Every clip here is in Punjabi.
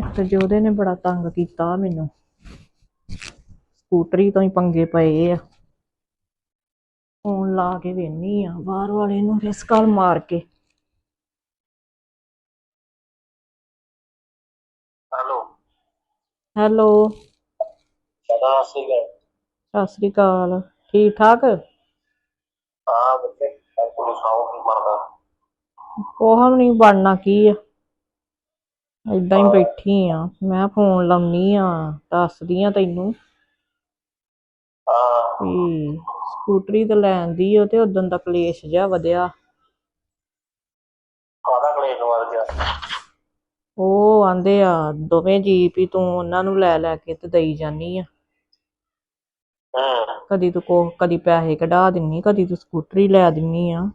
ਇੱਕ ਉਹਦੇ ਨੇ ਬੜਾ ਤੰਗ ਕੀਤਾ ਮੈਨੂੰ। ਸਕੂਟਰੀ ਤੋਂ ਹੀ ਪੰਗੇ ਪਏ ਆ। ਫੋਨ ਲਾ ਕੇ ਵੇਨੀ ਆ ਬਾਹਰ ਵਾਲੇ ਨੂੰ ਰਿਸ ਕਾਲ ਮਾਰ ਕੇ। ਹੈਲੋ। ਹੈਲੋ। ਸਦਾ ਸੀਗਾ ਸਤਿ ਸ੍ਰੀ ਅਕਾਲ। ਠੀਕ ਠਾਕ? ਹਾਂ ਬੱਚੇ ਕੋਈ ਸਾਉ ਕੀ ਬਣਦਾ? ਕੋਹ ਨਹੀਂ ਬਣਨਾ ਕੀ ਆ? ਏਦਾਂ ਹੀ ਬੈਠੀ ਆ। ਮੈਂ ਫੋਨ ਲਾਉਣੀ ਆ ਦੱਸਦੀ ਆ ਤੈਨੂੰ। ਹਾਂ। ਵੀ ਸਕੂਟਰੀ ਤੇ ਲੈਣ ਦੀ ਉਹ ਤੇ ਉਦੋਂ ਦਾ ਕਲੇਸ਼ ਜਿਹਾ ਵਧਿਆ। ਕਾਦਾ ਕਲੇਸ਼ ਵੱਧ ਗਿਆ ਉਹ ਆਂਦੇ ਆ ਦੋਵੇਂ ਜੀਪ ਹੀ ਤੂੰ ਉਹਨਾਂ ਨੂੰ ਲੈ ਲੈ ਕੇ ਤੇ ਦਈ ਜਾਨੀ ਆ। ਹੂੰ। ਕਦੀ ਤੂੰ ਕੋ ਕਦੀ ਪੈਸੇ ਕਢਾ ਦਿੰਨੀ ਕਦੀ ਤੂੰ ਸਕੂਟਰੀ ਲੈ ਦਿੰਨੀ ਆ।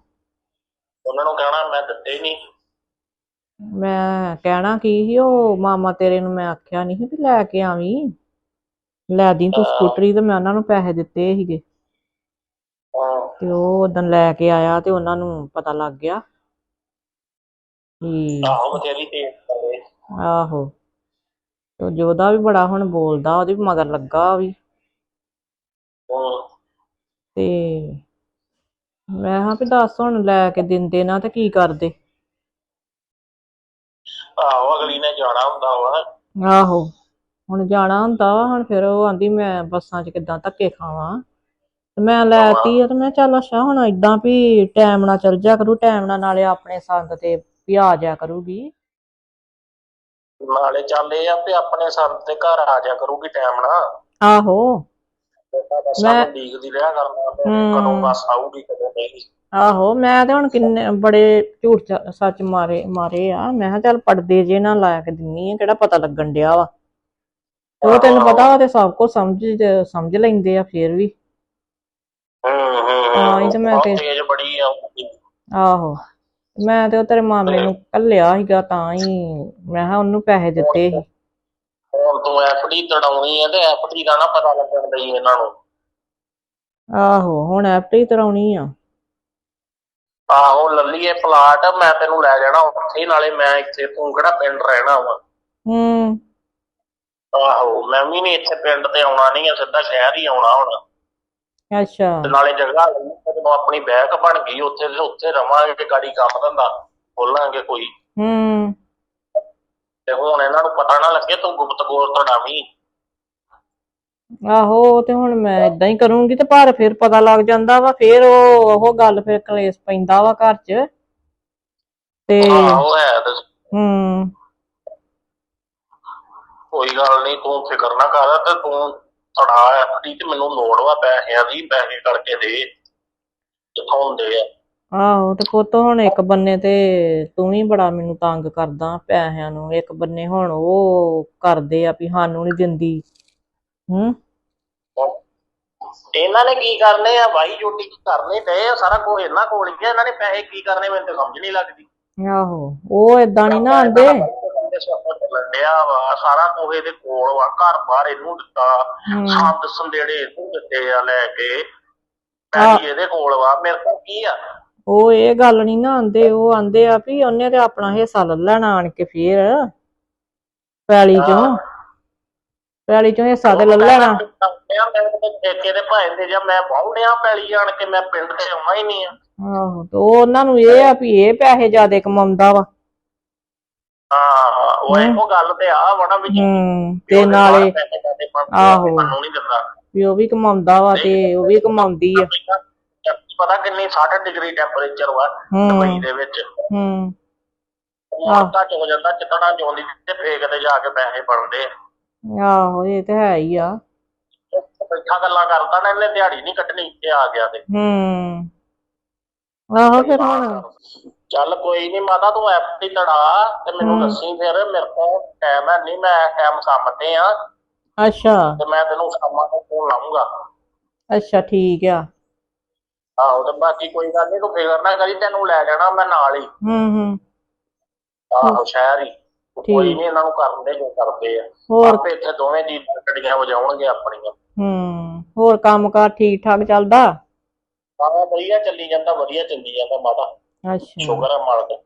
ਉਹਨਾਂ ਨੂੰ ਕਹਿਣਾ ਮੈਂ ਦਿੱਤੇ ਨਹੀਂ ਮੈਂ ਕਹਿਣਾ ਕੀ ਸੀ ਉਹ ਮਾਮਾ ਤੇਰੇ ਨੂੰ ਮੈਂ ਆਖਿਆ ਨਹੀਂ ਸੀ ਵੀ ਲੈ ਕੇ ਆਵੀਂ। ਲੈ ਦੀ ਤੂੰ ਸਕੂਟਰੀ ਤੇ ਮੈਂ ਉਹਨਾਂ ਨੂੰ ਪੈਸੇ ਦਿੱਤੇ ਸੀਗੇ। ਹਾਂ ਤੇ ਉਹ ਉਦੋਂ ਲੈ ਕੇ ਆਇਆ ਤੇ ਉਹਨਾਂ ਨੂੰ ਪਤਾ ਲੱਗ ਗਿਆ। ਕਿ ਆਹੋ ਬਥੇਰੀ ਤੇਜ਼ ਕਰੇ ਆਹੋ। ਤੇ ਜੋਦਾ ਵੀ ਬੜਾ ਹੁਣ ਬੋਲਦਾ ਉਹਦੇ ਵੀ ਮਗਰ ਲੱਗਾ ਉਹ ਵੀ। ਤੇ ਮੈਂ ਹਾਂ ਵੀ ਦੱਸ ਹੁਣ ਲੈ ਕੇ ਦਿੰਦੇ ਨਾ ਤੇ ਕੀ ਕਰਦੇ। ਆਹੋ ਅਗਲੀ ਨੇ ਜਾਣਾ ਹੁੰਦਾ ਵਾ। ਆਹੋ ਹੁਣ ਜਾਣਾ ਹੁੰਦਾ ਵਾ ਹੁਣ ਫਿਰ ਉਹ ਆਂਦੀ ਮੈਂ ਬੱਸਾਂ 'ਚ ਕਿੱਦਾਂ ਧੱਕੇ ਖਾਵਾਂ। ਤੇ ਮੈਂ ਲੈਤੀ ਆ ਤੇ ਮੈਂ ਚੱਲ ਅੱਛਾ ਹੁਣ ਏਦਾਂ ਵੀ ਟਾਈਮ ਨਾਲ ਚੱਲ ਜਾ ਕਰੂ ਟਾਈਮ ਨਾਲ ਨਾਲੇ ਆਪਣੇ ਸੰਗ ਤੇ ਵੀ ਆ ਜਾ ਕਰੂਗੀ। ਨਾਲੇ ਚੱਲ ਇਹ ਆ ਵੀ ਆਪਣੇ ਸੰਤ ਦੇ ਘਰ ਆ ਜਾ ਕਰੂਗੀ ਟਾਈਮ ਨਾਲ। ਆਹੋ। ਬੱਸਾਂ ਨੂੰ ਡੀਕਦੀ ਰਿਹਾ ਕਰਨਾ ਕਦੋਂ ਬੱਸ ਆਊਗੀ ਕਦੋਂ ਨਹੀਂ। ਆਹੋ ਮੈਂ ਤੇ ਹੁਣ ਕਿੰਨੇ ਬੜੇ ਝੂਠ ਸੱਚ ਮਾਰੇ ਮਾਰੇ ਆ। ਮੈਂ ਕਿਹਾ ਚੱਲ ਪੜਦੇ ਜੇ ਨਾ ਲਾ ਕੇ ਦਿੰਨੀ ਆ ਕਿਹੜਾ ਪਤਾ ਲੱਗਣ ਡਿਆ ਵਾ। ਉਹ ਤੈਨੂੰ ਪਤਾ ਉਹ ਤੇ ਸਭ ਕੁਝ ਸਮਝ ਸਮਝ ਲੈਂਦੇ ਆ ਫੇਰ ਵੀ। ਹੂੰ ਹੂੰ ਹਾਂ, ਇਹ ਤਾਂ ਮੈਂ ਤੇ- ਤੇਜ਼ ਬੜੀ ਆ। ਆਹੋ। ਮੈਂ ਤੇ ਉਹ ਤੇਰੇ ਮਾਮੇ ਨੂੰ ਕੱਲਿਆ ਸੀਗਾ ਤਾਂ ਹੀ। ਮੈਂ ਕਿਹਾ ਉਹਨੂੰ ਪੈਸੇ ਦਿੱਤੇ ਸੀ। ਹੁਣ ਤੂੰ ਐਫਡੀ ਤੜਾਉਣੀ ਹੈ ਤੇ ਐਫਡੀ ਦਾ ਨਾ ਪਤਾ ਲੱਗਣ ਦਈ ਇਹਨਾਂ ਨੂੰ। ਆਹੋ ਹੁਣ ਐਫਟੀ ਤਰਾਉਣੀ ਆ। ਆਹੋ ਲੱਲੀਏ ਪਲਾਟ ਮੈਂ ਤੈਨੂੰ ਲੈ ਜਾਣਾ ਉੱਥੇ ਨਾਲੇ ਮੈਂ ਇੱਥੇ ਤੂੰ ਕਿਹੜਾ ਪਿੰਡ ਰਹਿਣਾ ਵਾ? ਹੂੰ। ਆਹੋ ਮੈਂ ਵੀ ਨਹੀਂ ਇੱਥੇ ਪਿੰਡ ਤੇ ਆਉਣਾ ਨਹੀਂ ਆ ਸਿੱਧਾ ਸ਼ਹਿਰ ਹੀ ਆਉਣਾ ਹੁਣ। ਅੱਛਾ। ਤੇ ਨਾਲੇ ਜਗ੍ਹਾ ਲਈ ਜਦੋਂ ਆਪਣੀ ਬੈਕ ਬਣ ਗਈ ਉੱਥੇ ਤੇ ਉੱਥੇ ਰਵਾਂਗੇ ਗਾੜੀ ਕੰਮ ਧੰਦਾ ਖੋਲਾਂਗੇ ਕੋਈ। ਹੂੰ। ਤੇ ਹੁਣ ਇਹਨਾਂ ਨੂੰ ਪਤਾ ਨਾ ਲੱਗੇ ਤੂੰ ਗੁਪਤ ਗੋਲ ਤੜਾਵੀਂ ਆਹੋ ਉਹ ਤੇ ਹੁਣ ਮੈਂ ਇਦਾਂ ਹੀ ਕਰੂੰਗੀ ਤੇ ਪਰ ਫਿਰ ਪਤਾ ਲੱਗ ਜਾਂਦਾ ਵਾ ਫਿਰ ਉਹ ਉਹ ਗੱਲ ਫਿਰ ਕਲੇਸ਼ ਪੈਂਦਾ ਵਾ ਘਰ 'ਚ। ਤੇ ਆਹੋ ਹੈ ਤੇ। ਹੂੰ। ਕੋਈ ਗੱਲ ਨਹੀਂ ਤੂੰ ਫਿਕਰ ਨਾ ਕਰ ਤੇ ਤੂੰ ਤੜਾ ਐਫਡੀ ਤੇ ਮੈਨੂੰ ਲੋੜ ਵਾ ਪੈਸਿਆਂ ਦੀ ਪੈਸੇ ਕਰਕੇ ਦੇ। ਹੁੰਦੇ ਆ। ਆਹੋ ਤੇ ਪੁੱਤ ਹੁਣ ਇੱਕ ਬੰਨੇ ਤੇ ਤੂੰ ਵੀ ਬੜਾ ਮੈਨੂੰ ਤੰਗ ਕਰਦਾ ਪੈਸਿਆਂ ਨੂੰ ਇੱਕ ਬੰਨੇ ਹੁਣ ਉਹ ਕਰਦੇ ਆ ਵੀ ਸਾਨੂੰ ਨਹੀਂ ਦਿੰਦੀ ਹੂੰ? ਇਹਨਾਂ ਨੇ ਕੀ ਕਰਨੇ ਆ ਵਾਈ ਜੋਟੀ ਕੀ ਕਰਨੇ ਤੇ ਆ ਸਾਰਾ ਕੁਝ ਇਹਨਾਂ ਕੋਲ ਹੀ ਆ ਇਹਨਾਂ ਨੇ ਪੈਸੇ ਕੀ ਕਰਨੇ ਮੈਨੂੰ ਤਾਂ ਸਮਝ ਨਹੀਂ ਲੱਗਦੀ। ਆਹੋ ਉਹ ਏਦਾਂ ਨਹੀਂ ਨਾ ਆਂਦੇ। ਲੰਡਿਆ ਵਾ ਸਾਰਾ ਕੁਝ ਇਹਦੇ ਕੋਲ ਵਾ ਘਰ ਬਾਹਰ ਇਹਨੂੰ ਦਿੱਤਾ ਹੂੰ। ਸੰਦ ਸੰਦੇੜੇ ਇਹਨੂੰ ਦਿੱਤੇ ਆ ਲੈ ਕੇ ਪੈਸੇ ਇਹਦੇ ਕੋਲ ਵਾ ਮੇਰੇ ਕੋਲ ਕੀ ਆ? ਉਹ ਇਹ ਗੱਲ ਨਹੀਂ ਨਾ ਆਂਦੇ ਉਹ ਆਂਦੇ ਆ ਵੀ ਉਹਨੇ ਤੇ ਆਪਣਾ ਹਿੱਸਾ ਲੈ ਲੈਣਾ ਆਣ ਕੇ ਫੇਰ। ਪੈਲੀ ਚੋਂ। ਪੈਲੀ ਚੋਂ ਹਿੱਸਾ ਤੇ ਲੈ ਲੈਣਾ। ਮੈਂ ਤਾਂ ਠੇਕੇ ਦੇ ਭਾਵੇਂ ਦੇ ਜਾਂ ਮੈਂ ਬਾਹਉਣਿਆ ਪੈਲੀ ਆਣ ਕੇ ਮੈਂ ਪਿੰਡ ਤੇ ਆਉਣਾ ਹੀ ਨਹੀਂ ਆ। ਆਹੋ ਤੇ ਉਹ ਉਹਨਾਂ ਨੂੰ ਇਹ ਆ ਵੀ ਇਹ ਪੈਸੇ ਜ਼ਿਆਦੇ ਕਮਾਉਂਦਾ ਵਾ। ਹਾਂ ਉਹ ਇਹੋ ਗੱਲ ਤੇ ਆ ਵਣਾ ਵਿੱਚ ਹੂੰ ਤੇ ਨਾਲੇ ਆਹੋ। ਮੈਨੂੰ ਨਹੀਂ ਦਿੰਦਾ। ਵੀ ਉਹ ਵੀ ਕਮਾਉਂਦਾ ਵਾ ਤੇ ਉਹ ਵੀ ਕਮਾਉਂਦੀ ਆ। ਪਤਾ ਕਿੰਨੀ 60 ਡਿਗਰੀ ਟੈਂਪਰੇਚਰ ਵਾ ਹੂੰ। ਦੁਬਈ ਦੇ ਵਿੱਚ। ਹੂੰ। ਚ ਹੋ ਜਾਂਦਾ ਚਿਤਣਾ ਚੋਂਦੀ ਤੇ ਫੇਕ ਤੇ ਜਾ ਕੇ ਪੈਸੇ ਬਣਦੇ ਆ। ਆਹੋ ਇਹ ਤੇ ਹੈ ਹੀ ਆ। ਬੈਠਾ ਗੱਲਾਂ ਕਰਦਾ ਨਾ ਇਹਨੇ ਦਿਹਾੜੀ ਨਹੀਂ ਕੱਢਣੀ ਇੱਥੇ ਆ ਗਿਆ ਤੇ। ਹੂੰ। ਆਹੋ ਫਿਰ ਹੁਣ ਚੱਲ ਕੋਈ ਨਹੀਂ ਮਾਤਾ ਤੂੰ ਐਫਟੀ ਲੜਾ ਤੇ ਮੈਨੂੰ ਦੱਸੀ ਫਿਰ ਮੇਰੇ ਕੋਲ ਟਾਈਮ ਹੈ ਨਹੀਂ ਮੈਂ ਟਾਈਮ ਕੰਮ ਤੇ ਆ। ਅੱਛਾ। ਤੇ ਮੈਂ ਤੈਨੂੰ ਸ਼ਾਮਾਂ ਨੂੰ ਫੋਨ ਲਾਉਂਗਾ ਅੱਛਾ ਠੀਕ ਆ। ਆਹੋ ਤੇ ਬਾਕੀ ਕੋਈ ਗੱਲ ਨਹੀਂ ਤੂੰ ਫਿਕਰ ਨਾ ਕਰੀ ਤੈਨੂੰ ਲੈ ਜਾਣਾ ਮੈਂ ਨਾਲ ਹੀ। ਹੂੰ ਹੂੰ। ਆਹੋ ਸ਼ਹਿਰ ਹੀ। ਕੋਈ ਨਹੀਂ ਇਹਨਾਂ ਨੂੰ ਕਰਨ ਦੇ ਜੋ ਕਰਦੇ ਆ। ਹੋਰ? ਆਪੇ ਇੱਥੇ ਦੋਵੇਂ ਜੀ ਗੱਡੀਆਂ ਵਜਾਉਣਗੇ ਆਪਣੀਆਂ। ਹੂੰ ਹੋਰ ਕੰਮਕਾਰ ਠੀਕ ਠਾਕ ਚੱਲਦਾ? ਹਾਂ ਵਧੀਆ ਚੱਲੀ ਜਾਂਦਾ ਵਧੀਆ ਚੱਲੀ ਜਾਂਦਾ ਮਾਤਾ। ਅੱਛਾ। ਸ਼ੁਕਰ ਹੈ ਮਾਲਕ ਦਾ।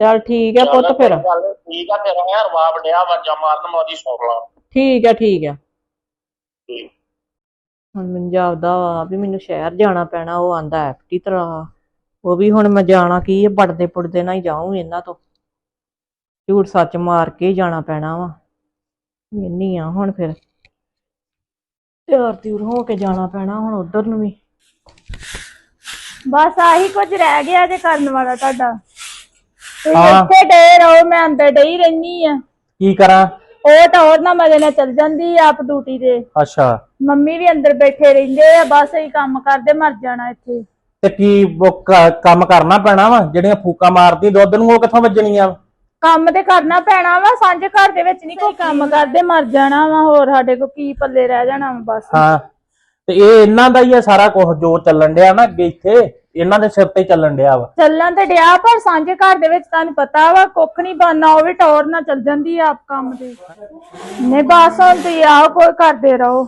ਚੱਲ ਠੀਕ ਹੈ ਪੁੱਤ ਚੱਲ ਫਿਰ ਨੀ, ਠੀਕ ਆ ਤੇਰਾ ਯਾਰ ਰਵਾਬ ਡਿਆ ਵਾਜਾ ਮਾਰਨ ਮੈਂ ਉਹਦੀ ਸੁਣ ਲਾ। ਠੀਕ ਹੈ ਠੀਕ ਹੈ ਠੀਕ। ਹੁਣ ਮੈਨੂੰ ਜਾਪਦਾ ਵਾ ਵੀ ਮੈਨੂੰ ਸ਼ਹਿਰ ਜਾਣਾ ਪੈਣਾ ਉਹ ਆਂਦਾ ਐਫਟੀ ਤਰ੍ਹਾਂ ਉਹ ਵੀ ਹੁਣ ਮੈਂ ਜਾਣਾ ਕੀ ਹੈ ਪੜਦੇ ਪੁੜਦੇ ਨਾਲ ਹੀ ਜਾਊਂ ਇਹਨਾਂ ਤੋਂ। ਝੂਠ ਸੱਚ ਮਾਰ ਕੇ ਹੀ ਜਾਣਾ ਪੈਣਾ ਵਾ। ਇੰਨੀ ਆ ਹੁਣ ਫਿਰ। ਤਿਆਰ ਤਿਉਰ ਹੋ ਕੇ ਜਾਣਾ ਪੈਣਾ ਹੁਣ ਉਧਰ ਨੂੰ ਵੀ। ਬਸ ਆਹੀ ਕੁਝ ਰਹਿ ਗਿਆ ਜੇ ਕਰਨ ਵਾਲਾ ਤੁਹਾਡਾ। ਤੁਸੀਂ ਹਾਂ। ਇੱਥੇ ਡੇ ਰਹੋ ਮੈਂ ਅੰਦਰ ਡਈ ਰਹਿਨੀ ਆ। ਕੀ ਕਰਾਂ? ਉਹ ਤਾਂ ਹੋਰ ਨਾ ਮਜੇ ਨਾਲ ਚੱਲ ਜਾਂਦੀ ਆ ਆਪ ਡਿਊਟੀ ਤੇ। ਅੱਛਾ। ਮੰਮੀ ਵੀ ਅੰਦਰ ਬੈਠੇ ਰਹਿੰਦੇ ਆ ਬਸ ਇਹੀ ਕੰਮ ਕਰਦੇ ਮਰ ਜਾਣਾ ਇੱਥੇ। ਤੇ ਕੀ ਉਹ ਕ- ਕੰਮ ਕਰਨਾ ਪੈਣਾ ਵਾ? ਜਿਹੜੀਆਂ ਫੂਕਾਂ ਮਾਰਦੀ ਦੁੱਧ ਨੂੰ ਉਹ ਕਿੱਥੋਂ ਵੱਜਣੀਆਂ? ਕੰਮ ਤੇ ਕਰਨਾ ਪੈਣਾ ਵਾ ਸਾਂਝੇ ਘਰ ਦੇ ਵਿੱਚ ਨਹੀਂ ਕੋਈ ਕੰਮ ਕਰਦੇ ਮਰ ਜਾਣਾ ਵਾ ਹੋਰ ਸਾਡੇ ਕੋ ਕੀ ਪੱਲੇ ਰਹਿ ਜਾਣਾ ਵਾ ਬਸ। ਹਾਂ ਤੇ ਇਹ ਇਹਨਾਂ ਦਾ ਹੀ ਆ ਸਾਰਾ ਕੁਝ ਜੋ ਚੱਲਣ ਡਿਆ ਨਾ ਅੱਗੇ ਇੱਥੇ। ਇਹਨਾਂ ਦੇ ਸਿਰ ਤੇ ਹੀ ਚੱਲਣ ਡਿਆ ਵਾ। ਚੱਲਣ ਤੇ ਡਿਆ ਪਰ ਸਾਂਝੇ ਘਰ ਦੇ ਵਿੱਚ ਤੁਹਾਨੂੰ ਪਤਾ ਵਾ ਕੁੱਖ ਨਹੀਂ ਬਣਨਾ ਉਹ ਵੀ ਟੌਰ ਨਾਲ ਚੱਲ ਜਾਂਦੀ ਆ ਆਪ ਕੰਮ ਤੇ ਨਹੀਂ ਬਸ ਹੁਣ ਤੁਸੀਂ ਆਓ ਕੋਈ ਕਰਦੇ ਰਹੋ।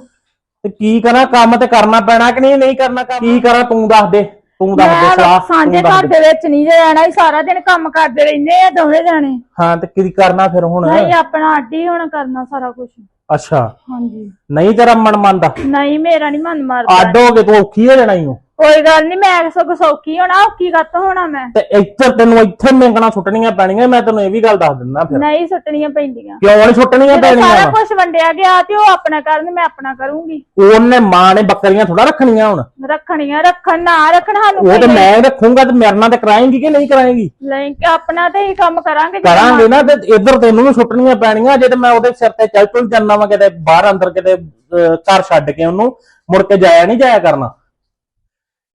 ਤੇ ਕੀ ਕਰਾਂ ਕੰਮ ਤੇ ਕਰਨਾ ਪੈਣਾ ਕਿ ਨਹੀਂ ਨਹੀਂ ਕਰਨਾ ਕੰਮ? ਕੀ ਕਰਾਂ ਤੂੰ ਦੱਸ ਦੇ ਤੂੰ ਦੱਸ ਦੇ ਸਲਾਹ ਸਾਂਝੇ ਦੱਸ ਘਰ ਦੇ। ਦੇ ਵਿੱਚ ਨਹੀਂ ਹੀ ਸਾਰਾ ਦਿਨ ਕੰਮ ਕਰਦੇ ਰਹਿੰਦੇ ਆ ਦੋਵੇਂ ਜਾਣੇ। ਹਾਂ ਤੇ ਕੀ ਕਰਨਾ ਫਿਰ ਹੁਣ? ਨਹੀਂ ਆਪਣਾ ਅੱਡੀ ਹੁਣ ਕਰਨਾ ਸਾਰਾ ਕੁਝ ਅੱਛਾ। ਹਾਂਜੀ। ਨਹੀਂ ਤੇਰਾ ਮਨ ਮੰਨਦਾ? ਨਹੀਂ ਮੇਰਾ ਨਹੀਂ ਮਨ ਮਾਰਦਾ। ਅੱਡ ਹੋ ਕੇ ਤੂੰ ਔਖੀ ਹੋ ਜਾਣਾ ਈ ਓ। ਕੋਈ ਗੱਲ ਨਹੀਂ ਮੈਂ ਸਗੋਂ ਸੌਖੀ ਹੋਣਾ ਔਖੀ ਗੱਤ ਹੋਣਾ ਮੈਂ? ਤੇ ਇੱਥੇ ਤੈਨੂੰ ਇੱਥੇ ਮੇਂਗਣਾ ਸੁੱਟਣੀਆਂ ਪੈਣੀਆਂ ਮੈਂ ਤੈਨੂੰ ਇਹ ਵੀ ਗੱਲ ਦੱਸ ਦਿੰਦਾ ਫਿਰ। ਨਹੀਂ ਸੁੱਟਣੀਆਂ ਪੈਂਦੀਆਂ। ਕਿਉਂ ਨਹੀਂ ਸੁੱਟਣੀਆਂ ਜਦੋਂ ਪੈਣੀਆਂ? ਸਾਰਾ? ਕੁਝ ਵੰਡਿਆ ਗਿਆ ਤੇ ਉਹ ਆਪਣਾ ਕਰਨ ਮੈਂ ਆਪਣਾ ਕਰੂੰਗੀ। ਉਹਨੇ ਮਾਂ ਨੇ ਬੱਕਰੀਆਂ ਥੋੜਾ ਰੱਖਣੀਆਂ ਹੁਣ। ਰੱਖਣੀਆਂ ਰੱਖਣ ਨਾ ਰੱਖਣ ਸਾਨੂੰ ਉਹ ਤੇ ਮੈਂ ਰੱਖੂੰਗਾ ਤੇ ਮੇਰੇ ਨਾਲ ਤੇ ਕਰਾਏਂਗੀ ਕਿ ਨਹੀਂ ਕਰਾਏਂਗੀ? ਨਹੀਂ ਕਿ ਆਪਣਾ ਤੇ ਹੀ ਕੰਮ ਕਰਾਂਗੇ ਕਰਾਂਗੇ ਨਾ ਤੇ ਇੱਧਰ ਤੈਨੂੰ ਵੀ ਸੁੱਟਣੀਆਂ ਪੈਣੀਆਂ ਜੇ ਤੇ ਮੈਂ ਉਹਦੇ ਸਿਰ ਤੇ ਚੱਲ ਚੁਲ ਜਾਨਾ ਵਾ ਕਿਤੇ ਬਾਹਰ ਅੰਦਰ ਕਿਤੇ ਅਹ, ਘਰ ਛੱਡ ਕੇ ਉਹਨੂੰ ਮੁੜ ਕੇ ਜਾਇਆ ਨਹੀਂ ਜਾਇਆ ਕਰਨਾ।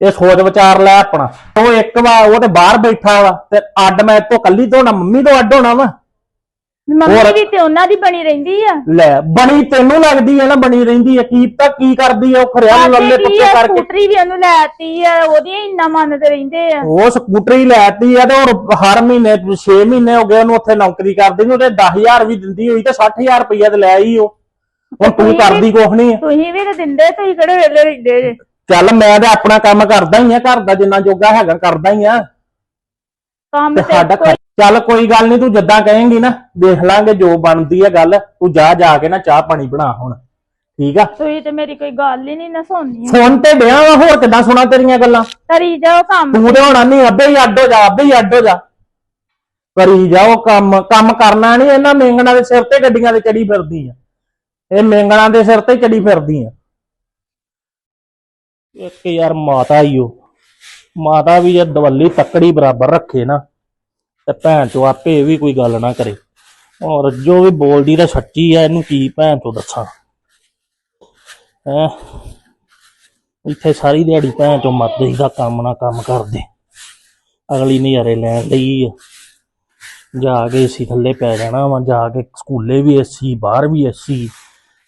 ਇਹ ਸੋਚ ਵਿਚਾਰ ਲੈ ਆਪਣਾ। ਉਹ ਇੱਕ ਵਾਰ ਉਹ ਤੇ ਬਾਹਰ ਬੈਠਾ ਵਾ ਤੇ ਅੱਡ ਮੈਂ ਇੱਥੋਂ ਕੱਲੀ ਤੋਂ ਹੋਣਾ ਮੰਮੀ ਤੋਂ ਅੱਡ ਹੋਣਾ ਵਾ। ਮੰਮੀ ਹੋਰ- ਵੀ ਤੇ ਉਹਨਾਂ ਦੀ ਬਣੀ ਰਹਿੰਦੀ ਆ। ਲੈ ਬਣੀ ਤੈਨੂੰ ਲੱਗਦੀ ਹੈ ਨਾ ਬਣੀ ਰਹਿੰਦੀ ਹੈ ਕੀ ਤਾਂ ਕੀ ਕਰਦੀ ਹੈ ਉਹ ਖਰਿਆ ਨੂੰ ਲੱਲੇ ਸਾਡੇ ਪੱਕੇ ਕਰਕੇ। ਸਕੂਟਰੀ ਵੀ ਉਹਨੂੰ ਲੈਤੀ ਆ ਉਹਦੀਆਂ ਹੀ ਇੰਨਾ ਮੰਨਦੇ ਰਹਿੰਦੇ ਆ। ਉਹ ਸਕੂਟਰੀ ਲੈਤੀ ਆ ਤੇ ਹੋਰ ਹਰ ਮਹੀਨੇ 6 ਮਹੀਨੇ ਹੋ ਗਏ ਉਹਨੂੰ ਉੱਥੇ ਨੌਕਰੀ ਕਰਦੀ ਨੂੰ ਤੇ 10000 ਵੀ ਦਿੰਦੀ ਹੋਈ ਤੇ 60000 ਰੁਪਈਆ ਤੇ ਲੈ ਆਈ ਉਹ। ਹੁਣ ਤੂੰ ਕਰਦੀ ਕੁਛ ਨਹੀਂ ਤੁਸੀਂ ਵੀ ਤੇ ਦਿੰਦੇ ਤੁਸੀਂ ਕਿਹੜੇ ਵੇਲੇ ਰਹਿੰਦੇ ਜੇ? ਚੱਲ ਮੈਂ ਤੇ ਆਪਣਾ ਕੰਮ ਕਰਦਾ ਹੀ ਆ ਘਰ ਦਾ ਜਿੰਨਾ ਜੋਗਾ ਹੈਗਾ ਕਰਦਾ ਹੀ ਆ। ਕੰਮ ਤੇ ਸਾਡਾ ਚੱਲ ਕੋਈ ਗੱਲ ਨਹੀਂ ਤੂੰ ਜਿੱਦਾਂ ਕਹੇਂਗੀ ਨਾ ਦੇਖ ਲਾਂਗੇ ਜੋ ਬਣਦੀ ਹੈ ਗੱਲ। ਤੂੰ ਜਾ ਜਾ ਕੇ ਨਾ ਚਾਹ ਪਾਣੀ ਬਣਾ ਹੁਣ। ਠੀਕ ਆ? ਤੁਸੀਂ ਤੇ ਮੇਰੀ ਕੋਈ ਗੱਲ ਹੀ ਨਹੀਂ ਨਾ ਸੁਣਨੀ। ਫੋਨ ਤੇ ਡਿਆ ਵਾ ਹੋਰ ਕਿੱਦਾਂ ਸੁਣਾ ਤੇਰੀਆਂ ਗੱਲਾਂ? ਕਰੀ ਜਾਓ ਕੰਮ। ਤੂੰ ਤੇ ਹੋਣਾ ਨਹੀਂ ਅੱਬੇ ਹੀ ਅੱਡ ਹੋ ਜਾ ਅੱਬੇ ਹੀ ਅੱਡ ਹੋ ਜਾ। ਕਰੀ ਜਾਓ ਕੰਮ ਕੰਮ ਕਰਨਾ ਨਹੀਂ ਇਹਨਾਂ ਮੇਂਗਣਾ ਦੇ ਸਿਰ ਤੇ ਗੱਡੀਆਂ ਤੇ ਚੜੀ ਫਿਰਦੀ ਆ। ਇਹ ਮੇਂਗਣਾ ਦੇ ਸਿਰ ਤੇ ਚੜੀ ਫਿਰਦੀ ਆ। ਇੱਕ ਯਾਰ ਮਾਤਾ ਹੀ ਉਹ ਮਾਤਾ ਵੀ ਜੇ ਦਵੱਲੀ ਤੱਕੜੀ ਬਰਾਬਰ ਰੱਖੇ ਨਾ, ਤੇ ਭੈਣ ਚੋ ਆਪੇ ਵੀ ਕੋਈ ਗੱਲ ਨਾ ਕਰੇ। ਔਰ ਜੋ ਵੀ ਬੋਲਦੀ ਤਾਂ ਸੱਚੀ ਆ, ਇਹਨੂੰ ਕੀ ਭੈਣ ਚੋ ਦੱਸਾਂ? ਹੈ? ਇੱਥੇ ਸਾਰੀ ਦਿਹਾੜੀ ਭੈਣ ਚੋ ਮਰਦੇ ਦਾ ਕੰਮ ਨਾ ਕੰਮ ਕਰਦੇ। ਅਗਲੀ ਨਜ਼ਾਰੇ ਲੈਣ ਲਈ ਆ। ਜਾ ਕੇ ਏਸੀ ਥੱਲੇ ਪੈ ਜਾਣਾ ਵਾ, ਜਾ ਕੇ ਸਕੂਲੇ ਵੀ ਏਸੀ ਬਾਹਰ ਵੀ ਏਸੀ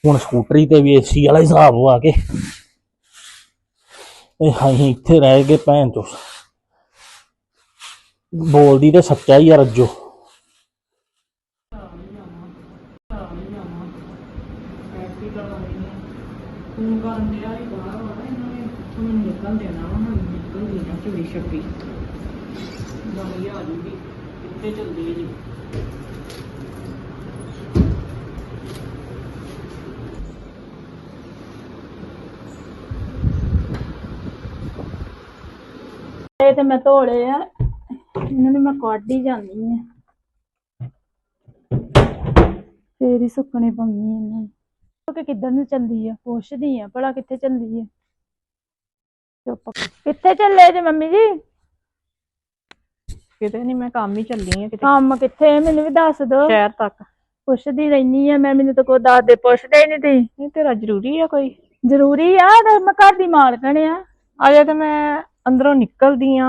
ਹੁਣ ਸਕੂਟਰੀ ਤੇ ਵੀ ਏਸੀ ਵਾਲਾ ਹਿਸਾਬ ਆ ਕੇ। ਇਹ ਅਸੀਂ ਇੱਥੇ ਰਹਿ ਗਏ ਭੈਣ ਚੋ ਬੋਲਦੀ ਤੇ ਸੱਚਾ ਹੀ ਆ ਰੱਜੋ ਤੂੰ ਕਰਨ ਡਿਆ ਹੀ ਬਾਹਰ ਵਾ ਨਾ ਇਹਨਾਂ ਨੇ ਇੱਥੋਂ ਮੈਨੂੰ ਨਿਕਲ ਦੇਣਾ ਵਾ ਹੁਣ ਨਿਕਲ ਗਈ ਨਾ ਚੁੜੀ ਛੱਪੀ ਗਾੜੀ ਆ ਜੂਗੀ ਕਿੱਥੇ ਚੱਲਦੀ ਹੈ ਜੀ ਇਹ ਤੇ ਮੈਂ ਧੋਲੇ ਆ। ਇਹਨਾਂ ਨੂੰ ਮੈਂ ਕੱਢ ਹੀ ਜਾਂਦੀ ਆ। ਫੇਰ ਹੀ ਸੁੱਕਣੇ ਪਾਉਣੀ ਇਹਨਾਂ ਨੂੰ। ਕਿ ਕਿੱਧਰ ਨੂੰ ਚੱਲੀ ਆ? ਪੁੱਛਦੀ ਆ ਭਲਾ ਕਿੱਥੇ ਚੱਲੀ ਆ? ਚੁੱਪ। ਕਿੱਥੇ ਚੱਲੇ ਜੇ ਮੰਮੀ ਜੀ? ਕਿਤੇ ਨਹੀਂ ਮੈਂ ਕੰਮ ਹੀ ਚੱਲੀ ਆ ਕਿਤੇ। ਕੰਮ ਕਿੱਥੇ ਮੈਨੂੰ ਵੀ ਦੱਸ ਦੋ। ਸ਼ਹਿਰ ਤੱਕ। ਪੁੱਛਦੀ ਰਹਿਨੀ ਆ ਮੈਂ ਮੈਨੂੰ ਤਾਂ ਕੋਈ ਦੱਸ ਦੇ ਪੁੱਛਦੇ ਨਹੀਂ ਤੀ ਨਹੀਂ ਤੇਰਾ ਜ਼ਰੂਰੀ ਆ ਕੋਈ। ਜ਼ਰੂਰੀ ਆ ਤੇ ਮੈਂ ਘਰ ਦੀ ਮਾਲਕਣ ਆ। ਅਜੇ ਤੇ ਮੈਂ ਅੰਦਰੋਂ ਨਿਕਲਦੀ ਆ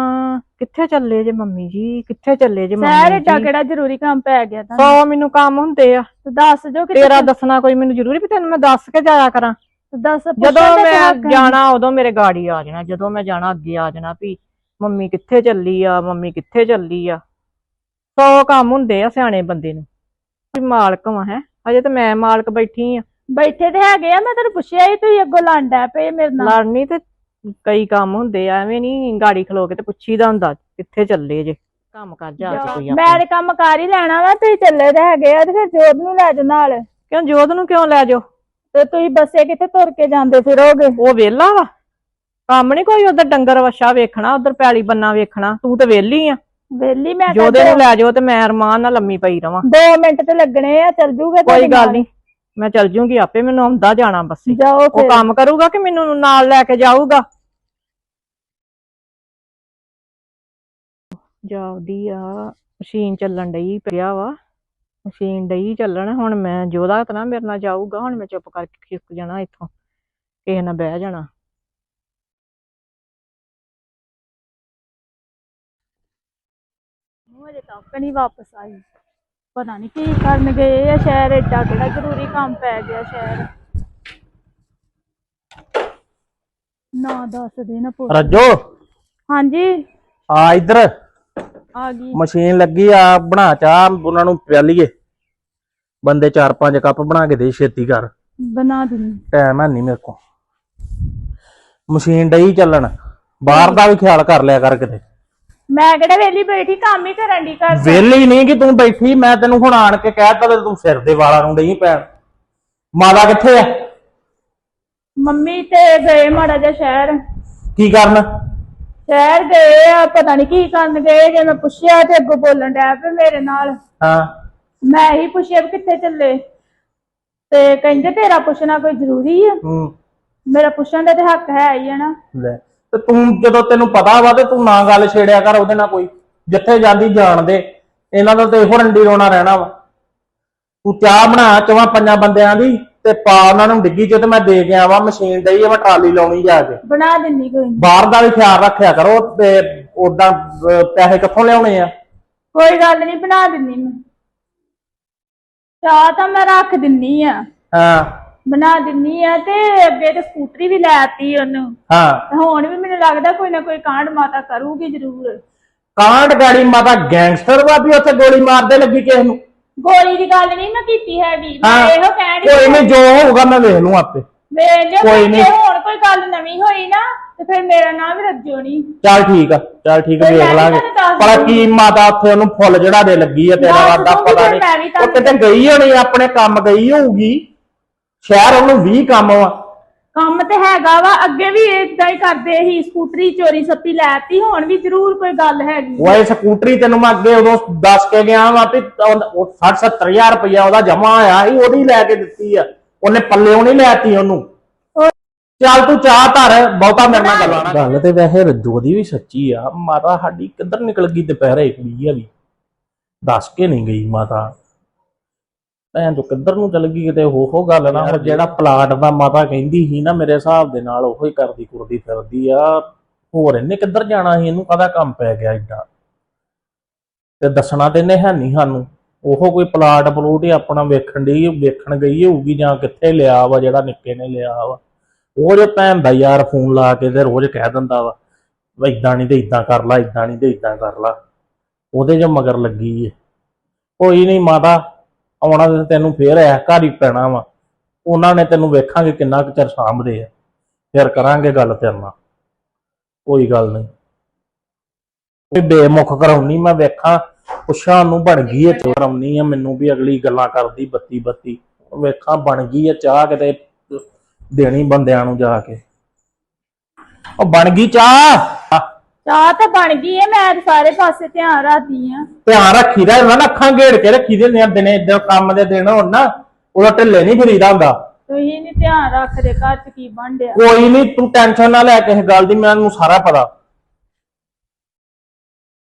ਕਿੱਥੇ ਚੱਲੇ ਜੇ ਮੰਮੀ ਜੀ? ਕਿੱਥੇ ਚੱਲੇ ਜੇ ਮੰਮੀ ਏਡਾ ਜੀ? ਕਿਹੜਾ ਜ਼ਰੂਰੀ ਕੰਮ ਪੈ ਗਿਆ ਤਾਂ। ਸੌ ਮੈਨੂੰ ਕੰਮ ਹੁੰਦੇ ਆ। ਤੇ ਦੱਸ ਜੋ ਕਿ ਤੇਰਾ ਦੱਸਣਾ ਕੋਈ ਮੈਨੂੰ ਜ਼ਰੂਰੀ ਵੀ ਤੈਨੂੰ ਮੈਂ ਦੱਸ ਕੇ ਜਾਇਆ ਕਰਾਂ। ਦੱਸ ਜਦੋਂ ਮੈਂ। ਜਾਣਾ ਉਦੋਂ ਮੇਰੇ ਗਾੜੀ ਆ ਜਾਣਾ। ਜਦੋਂ ਮੈਂ ਜਾਣਾ ਅੱਗੇ ਆ ਜਾਣਾ ਵੀ ਮੰਮੀ ਕਿੱਥੇ ਚੱਲੀ ਆ ਮੰਮੀ ਕਿੱਥੇ ਚੱਲੀ ਆ। ਸੌ ਕੰਮ ਹੁੰਦੇ ਆ ਸਿਆਣੇ ਬੰਦੇ ਨੂੰ। ਵੀ ਮਾਲਕ ਵਾਂ ਹੈ। ਅਜੇ ਤਾਂ ਮੈਂ ਮਾਲਕ ਬੈਠੀ ਆ। ਬੈਠੇ ਤੇ ਹੈਗੇ ਆ ਮੈਂ ਤੈਨੂੰ ਪੁੱਛਿਆ ਹੀ ਤੁਸੀਂ ਅੱਗੋਂ ਲਾਂਡਾ ਪਏ ਮੇਰੇ ਨਾਲ। ਲੜਨੀ ਤੇ ਕਈ ਕੰਮ ਹੁੰਦੇ ਆ ਐਵੇਂ ਨਹੀਂ ਗਾੜੀ ਖਲੋ ਕੇ ਤੇ ਪੁੱਛੀਦਾ ਹੁੰਦਾ ਕਿੱਥੇ ਚੱਲੇ ਜੇ। ਕੰਮ ਕਰ ਜਾ ਕੇ ਕੋਈ ਮੈਂ ਤੇ ਕੰਮ ਕਰ ਹੀ ਲੈਣਾ ਵਾ ਤੁਸੀਂ ਚੱਲੇ ਤੇ ਹੈਗੇ ਆ ਤੇ ਫਿਰ ਜੋਤ ਨੂੰ ਲੈ ਜਾ ਨਾਲ। ਕਿਉਂ ਜੋਤ ਨੂੰ ਕਿਉਂ ਲੈ ਜਾਓ? ਤੇ ਤੁਸੀਂ ਬੱਸੇ ਕਿੱਥੇ ਤੁਰ ਕੇ ਜਾਂਦੇ ਫਿਰੋਗੇ? ਉਹ ਵਿਹਲਾ ਵਾ। ਕੰਮ ਨਹੀਂ ਕੋਈ ਉਧਰ ਡੰਗਰ ਵਛਾ ਵੇਖਣਾ ਉਧਰ ਪੈਲੀ ਬੰਨਾ ਵੇਖਣਾ ਤੂੰ ਤੇ ਵਿਹਲੀ ਆ। ਵੇਲੀ ਮੈਂ ਜੋਦੇ ਨੂੰ ਲੈ ਜਾਓ ਤੇ ਮੈਂ ਅਰਮਾਨ ਨਾਲ ਲੰਮੀ ਪਈ ਰਵਾਂ। 2 ਮਿੰਟ ਤੇ ਲੱਗਣੇ ਆ ਚੱਲ ਜੂਗੇ ਕੋਈ ਗੱਲ ਨਹੀਂ ਮੈਂ ਚੱਲ ਜੂੰਗੀ ਆਪੇ ਮੈਨੂੰ ਆਉਂਦਾ ਜਾਣਾ ਬੱਸੇ। ਉਹ ਕੰਮ ਕਰੂਗਾ ਕਿ ਮੈਨੂੰ ਨਾਲ ਲੈ ਕੇ ਜਾਊਗਾ? ਜਾਉਦੀ ਆ ਮਸ਼ੀਨ ਚੱਲਣ ਡਈ ਪਿਆ ਵਾ ਮਸ਼ੀਨ ਡਈ ਚੱਲਣ ਹੁਣ ਮੈਂ ਜੋਦਾ ਤਾਂ ਨਾ ਮੇਰੇ ਨਾਲ ਜਾਊਗਾ ਹੁਣ ਮੈਂ ਚੁੱਪ ਕਰਕੇ ਖਿਸਕ ਜਾਣਾ ਇੱਥੋਂ ਕਿਸੇ ਨਾਲ ਬਹਿ ਜਾਣਾ। ਅਜੇ ਤੱਕ ਨਹੀਂ ਵਾਪਸ ਆਈ। ਪਤਾ ਨਹੀਂ ਕੀ ਕਰਨ ਗਏ ਆ ਸ਼ਹਿਰ ਏਡਾ ਕਿਹੜਾ ਜ਼ਰੂਰੀ ਕੰਮ ਪੈ ਗਿਆ ਸ਼ਹਿਰ। ਨਾ ਦੱਸ ਦੇ ਨਾ ਪੁੱਤ ਰੱਜੋ? ਹਾਂਜੀ? ਆ ਇੱਧਰ। ਆ ਗਈ। ਮਸ਼ੀਨ ਲੱਗੀ ਆ ਬਣਾ ਚਾਹ ਉਹਨਾਂ ਨੂੰ ਪਿਆਲੀਏ। ਬੰਦੇ ਚਾਰ ਪੰਜ ਕੱਪ ਬਣਾ ਕੇ ਦੇ ਛੇਤੀ ਕਰ। ਬਣਾ ਦਿੰਦੀ। ਟਾਈਮ ਹੈ ਨਹੀਂ ਮੇਰੇ ਕੋਲ। ਮਸ਼ੀਨ ਡਈ ਚੱਲਣ। ਬਾਹਰ ਦਾ ਵੀ ਖਿਆਲ ਕਰ ਲਿਆ ਕਰ ਕਿਤੇ। ਮੈਂ ਕਿਹੜਾ ਵੇਲੀ ਬੈਠੀ ਕੰਮ ਹੀ ਕਰਨ ਦੀ ਘਰ ਵਿਹਲੀ ਨਹੀਂ ਕਿ ਤੂੰ ਬੈਠੀ ਮੈਂ ਤੈਨੂੰ ਹੁਣ ਆਣ ਕੇ ਕਹਿਤਾ ਤੇ ਤੂੰ ਸਿਰ ਦੇ ਵਾਲਾਂ ਨੂੰ ਡਈ ਪੈਣ ਮਾਤਾ ਕਿੱਥੇ ਆ? ਮੰਮੀ ਤੇ ਗਏ ਮਾੜਾ ਜਿਹਾ ਸ਼ਹਿਰ। ਕੀ ਕਰਨ? ਸ਼ਹਿਰ ਗਏ ਆ ਪਤਾ ਨਹੀਂ ਕੀ ਕਰਨ ਗਏ ਜੇ ਮੈਂ ਪੁੱਛਿਆ ਤੇ ਅੱਗੋਂ ਬੋਲਣ ਡਿਆ ਪਏ ਮੇਰੇ ਨਾਲ। ਹਾਂ। ਮੈਂ ਹੀ ਪੁੱਛਿਆ ਵੀ ਕਿੱਥੇ ਚੱਲੇ? ਤੇ ਕਹਿੰਦੇ ਤੇਰਾ ਪੁੱਛਣਾ ਕੋਈ ਜ਼ਰੂਰੀ ਆ। ਹੂੰ। ਮੇਰਾ ਪੁੱਛਣ ਦਾ ਤੇ ਹੱਕ ਹੈ ਹੀ ਹੈ ਨਾ। ਲੈ ਤੇ ਤੂੰ ਜਦੋਂ ਤੈਨੂੰ ਪਤਾ ਵਾ ਤੇ ਤੂੰ ਨਾ ਗੱਲ ਛੇੜਿਆ ਕਰ ਉਹਦੇ ਨਾਲ ਕੋਈ। ਜਿੱਥੇ ਜਾਂਦੀ ਜਾਣ ਦੇ। ਇਹਨਾਂ ਦਾ ਤੇ ਇਹੋ ਰੰਡੀ ਰੋਣਾ ਰਹਿਣਾ ਵਾ। ਤੂੰ ਚਾਹ ਬਣਾ ਚਵਾਂ ਪੰਜਾਂ ਬੰਦਿਆਂ ਦੀ। ਤੇ ਪਾ ਉਹਨਾਂ ਨੂੰ ਡਿੱਗੀ ਚ ਤੇ ਮੈਂ ਦੇ ਗਿਆ ਵਾ ਮਸ਼ੀਨ ਡਈ ਆ ਮੈਂ ਟਰਾਲੀ ਲਾਉਣੀ ਜਾ ਕੇ। ਬਣਾ ਦਿੰਨੀ ਕੋਈ ਨੀ। ਬਾਹਰ ਦਾ ਵੀ ਖਿਆਲ ਰੱਖਿਆ ਕਰੋ ਤੇ ਉਦਾਂ ਪੈਸੇ ਕਿੱਥੋਂ ਲਿਆਉਣੇ ਆ? ਕੋਈ ਗੱਲ ਨਹੀਂ ਬਣਾ ਦਿੰਨੀ ਮੈਂ। ਚਾਹ ਤਾਂ ਮੈਂ ਰੱਖ ਦਿੰਨੀ ਆ। ਹਾਂ। ਬਣਾ ਦਿੰਨੀ ਆ ਤੇ ਅੱਗੇ ਤੇ ਸਕੂਟਰੀ ਵੀ ਲੈਤੀ ਉਹਨੂੰ। ਹਾਂ। ਤੇ ਹੁਣ ਵੀ ਮੈਨੂੰ ਲੱਗਦਾ ਕੋਈ ਨਾ ਕੋਈ ਕਾਂਡ ਮਾਤਾ ਕਰੂਗੀ ਜ਼ਰੂਰ। ਕਾਂਡ ਗਾੜੀ ਮਾਤਾ ਗੈਂਗਸਟਰ ਵਾ ਵੀ ਉੱਥੇ ਗੋਲੀ ਮਾਰਦੇ ਲੱਗੀ ਕਿਸੇ ਨੂੰ। ਗੋਲੀ ਦੀ ਗੱਲ ਨਹੀਂ ਮੈਂ ਕੀਤੀ ਹੈਗੀ। ਮੈਂ ਹਾਂ। ਇਹੋ ਕਹਿਣ ਕੋਈ ਡਈ ਨਹੀਂ ਜੋ ਹੋਊਗਾ ਮੈਂ ਵੇਖ ਲੂੰ ਆਪੇ। ਵੇਖ ਲਿਓ ਕੋਈ ਜੇ ਨੀ। ਹੁਣ ਕੋਈ ਗੱਲ ਨਵੀਂ ਹੋਈ ਨਾ ਤੇ ਫਿਰ ਮੇਰਾ ਨਾਮ ਵੀ ਰੱਜਿਓ ਨਹੀਂ ਚੱਲ ਠੀਕ ਆ ਚੱਲ ਠੀਕ ਆ ਕੋਈ ਵੇਖ ਲਾਂਗੇ। ਦੱਸ ਪਰ। ਕੀ ਮਾਤਾ ਉੱਥੇ ਉਹਨੂੰ ਫੁੱਲ ਜਿਹੜਾ ਦੇ ਲੱਗੀ ਆ ਤੇਰਾ ਦੱਸ ਵਾਦਾ ਪਤਾ ਮੈਂ ਵੀ ਨਹੀਂ ਉਹ ਤੁਹਾਨੂੰ ਕਿਤੇ ਗਈ ਹੋਣੀ ਆਪਣੇ ਕੰਮ ਗਈ ਹੋਊਗੀ। ਸ਼ਹਿਰ ਉਹਨੂੰ 20 ਕੰਮ ਵਾ ਕੰਮ ਤੇ ਹੈਗਾ ਵਾ ਅੱਗੇ ਵੀ ਇਦਾਂ ਹੀ ਕਰਦੇ ਸੀ ਸਕੂਟਰੀ ਚੋਰੀ ਸੱਪੀ ਲੈਤੀ ਹੁਣ ਵੀ ਜ਼ਰੂਰ ਕੋਈ ਗੱਲ ਹੈਗੀ ਉਹ ਇਹ ਸਕੂਟਰੀ ਤੈਨੂੰ ਮੈਂ ਅੱਗੇ ਉਦੋਂ ਦੱਸ ਕੇ ਗਿਆ ਵਾ ਵੀ ਉਹ 60 70000 ਰੁਪਇਆ ਉਹਦਾ ਜਮਾ ਆਇਆ ਸੀ ਉਹਦੀ ਲੈ ਕੇ ਦਿੱਤੀ ਆ। ਉਹਨੇ ਪੱਲਿਓਂ ਨਹੀਂ ਲੈਤੀ ਉਹਨੂੰ। ਚੱਲ ਤੂੰ ਚਾਹ ਧਰ ਬਹੁਤਾ ਮੇਰੇ ਨਾਲ ਗੱਲਾਂ ਨਾ ਗੱਲ ਤੇ ਵੈਸੇ ਰੱਜੋ ਦੀ ਵੀ ਸੱਚੀ ਆ ਮਾਤਾ ਸਾਡੀ ਕਿੱਧਰ ਨਿਕਲ ਗਈ ਦੁਪਹਿਰੇ ਕੁੜੀ ਆ ਵੀ। ਦੱਸ ਕੇ ਨਹੀਂ ਗਈ ਮਾਤਾ। ਭੈਣ ਜੋ ਕਿੱਧਰ ਨੂੰ ਚਲ ਗਈ ਕਿਤੇ? ਹੋ ਹੋ ਗੱਲ ਨਾ ਉਹ ਜਿਹੜਾ ਪਲਾਟ ਦਾ ਮਾਤਾ ਕਹਿੰਦੀ ਸੀ ਨਾ ਮੇਰੇ ਹਿਸਾਬ ਦੇ ਨਾਲ ਉਹੋ ਹੀ ਕਰਦੀ ਕੁਰਦੀ ਫਿਰਦੀ ਆ। ਹੋਰ ਇਹਨੇ ਕਿੱਧਰ ਜਾਣਾ ਸੀ? ਇਹਨੂੰ ਕਾਹਦਾ ਕੰਮ ਪੈ ਗਿਆ ਏਡਾ? ਤੇ ਦੱਸਣਾ ਤੇ ਇਹਨੇ ਹੈ ਨਹੀਂ ਸਾਨੂੰ। ਉਹ ਕੋਈ ਪਲਾਟ ਪਲੂਟ ਹੀ ਆਪਣਾ ਵੇਖਣ ਦੀ ਵੇਖਣ ਗਈ ਹੋਊਗੀ ਜਾਂ ਕਿੱਥੇ ਲਿਆ ਵਾ ਜਿਹੜਾ ਨਿੱਕੇ ਨੇ ਲਿਆ ਵਾ। ਉਹ ਜੇ ਭੈਣ ਦਾ ਯਾਰ ਫੋਨ ਲਾ ਕੇ ਤੇ ਰੋਜ਼ ਕਹਿ ਦਿੰਦਾ ਵਾ ਵੀ ਇਦਾਂ ਨਹੀਂ ਤੇ ਇਦਾਂ ਕਰ ਲਾ ਇਦਾਂ ਨਹੀਂ ਤੇ ਇਦਾਂ ਕਰ ਲਾ। ਉਹਦੇ ਜੋ ਮਗਰ ਲੱਗੀ ਏ। ਕੋਈ ਨਹੀਂ ਮਾਤਾ ਆਉਣਾ ਤੇ ਤੈਨੂੰ ਫੇਰ ਐ ਘਰ ਹੀ ਪੈਣਾ ਵਾ। ਉਹਨਾਂ ਨੇ ਤੈਨੂੰ ਵੇਖਾਂਗੇ ਕਿੰਨਾ ਕੁ ਚਿਰ ਸਾਂਭਦੇ ਆ। ਫਿਰ ਕਰਾਂਗੇ ਗੱਲ ਤੇਰੇ ਨਾਲ। ਕੋਈ ਗੱਲ ਨਹੀਂ। ਕੋਈ ਬੇਮੁਖ ਕਰਾਉਣੀ ਮੈਂ ਵੇਖਾਂ। ਪੁੱਛਾਂ ਨੂੰ ਬਣ ਗਈ ਐ ਕਰਾਉਣੀ ਆ, ਮੈਨੂੰ ਵੀ ਅਗਲੀ ਗੱਲਾਂ ਕਰਦੀ ਬੱਤੀ ਬੱਤੀ। ਵੇਖਾਂ ਬਣ ਗਈ ਐ ਚਾਹ ਕਿਤੇ ਦੇਣੀ ਬੰਦਿਆਂ ਨੂੰ ਜਾ ਕੇ। ਉਹ ਬਣ ਗਈ ਚਾਹ। ਚਾਹ ਤਾਂ ਬਣ ਗਈ ਹੈ ਮੈਂ ਤਾਂ ਸਾਰੇ ਪਾਸੇ ਧਿਆਨ ਰੱਖਦੀ ਆ। ਧਿਆਨ ਰੱਖੀਦਾ ਹੁੰਦਾ ਨਾ ਅੱਖਾਂ ਘੇੜ ਕੇ ਰੱਖੀ ਦੇ ਨੇ ਦਿਨੇ ਇਦਾਂ ਕੰਮ ਦੇ ਦਿਨ ਹੋਣ ਨਾ ਉਹਦਾ ਢਿੱਲੇ ਨਹੀਂ ਫਰੀਦਾ ਹੁੰਦਾ। ਤੁਸੀਂ ਨਹੀਂ ਧਿਆਨ ਰੱਖਦੇ ਘਰ ਚ ਕੀ ਬਣ ਡਿਆ। ਕੋਈ ਨਹੀਂ ਤੂੰ ਟੈਨਸ਼ਨ ਨਾ ਲੈ ਕਿਸੇ ਗੱਲ ਦੀ ਮੈਨੂੰ ਸਾਰਾ ਪਤਾ।